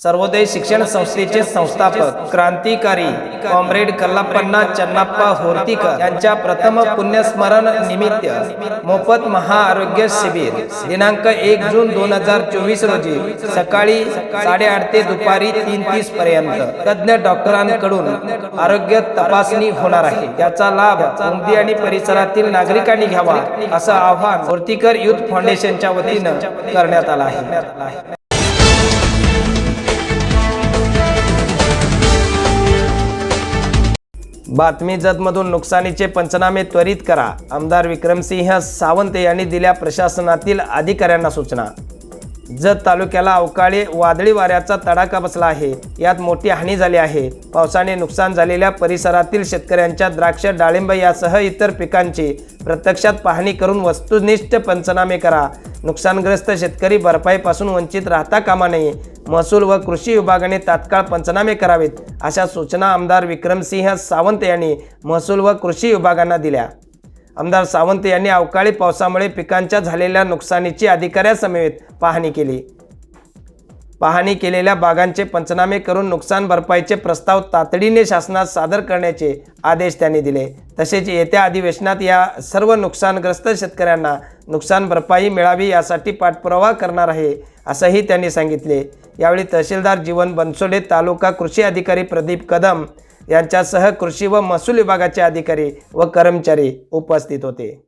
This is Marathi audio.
सर्वोदय शिक्षण संस्थेचे संस्थापक क्रांतिकारी कॉम्रेड कल्लापन्ना चन्नाप्पा होर्तीकर यांच्या प्रथम पुण्यस्मरण निमित्त मोफत महाआरोग्य शिबिर दिनांक एक जून दोन हजार चोवीस रोजी सकाळी साडेआठ ते दुपारी तीन तीस पर्यंत तज्ज्ञ डॉक्टरांकडून आरोग्य तपासणी होणार आहे. याचा लाभ मुंबई आणि परिसरातील नागरिकांनी घ्यावा असं आवाहन होर्तीकर युथ फाउंडेशनच्या वतीनं करण्यात आलं आहे. बातमी जतमधून नुकसानीचे पंचनामे त्वरित करा. आमदार विक्रमसिंह सावंत यांनी दिल्या प्रशासनातील अधिकाऱ्यांना सूचना. जत तालुक्याला अवकाळी वादळी वाऱ्याचा तडाखा बसला आहे. यात मोठी हानी झाली आहे. पावसाने नुकसान झालेल्या परिसरातील शेतकऱ्यांच्या द्राक्ष डाळिंब यासह इतर पिकांची प्रत्यक्षात पाहणी करून वस्तुनिष्ठ पंचनामे करा. नुकसानग्रस्त शेतकरी भरपाईपासून वंचित राहता कामा नये. महसूल व कृषी विभागाने तात्काळ पंचनामे करावेत अशा सूचना आमदार विक्रमसिंह सावंत यांनी महसूल व कृषी विभागांना दिल्या. आमदार सावंत यांनी अवकाळी पावसामुळे पिकांच्या झालेल्या नुकसानीची अधिकाऱ्यासमवेत पाहणी केली. पाहणी केलेल्या बागांचे पंचनामे करून नुकसान भरपाईचे प्रस्ताव तातडीने शासनात सादर करण्याचे आदेश त्यांनी दिले. तसेच येत्या अधिवेशनात या सर्व नुकसानग्रस्त शेतकऱ्यांना नुकसान भरपाई मिळावी यासाठी पाठपुरावा करणार आहे असंही त्यांनी सांगितले. यावेळी तहसीलदार जीवन बनसोडे तालुका कृषी अधिकारी प्रदीप कदम यांच्यासह कृषी व महसूल विभागाचे अधिकारी व कर्मचारी उपस्थित होते.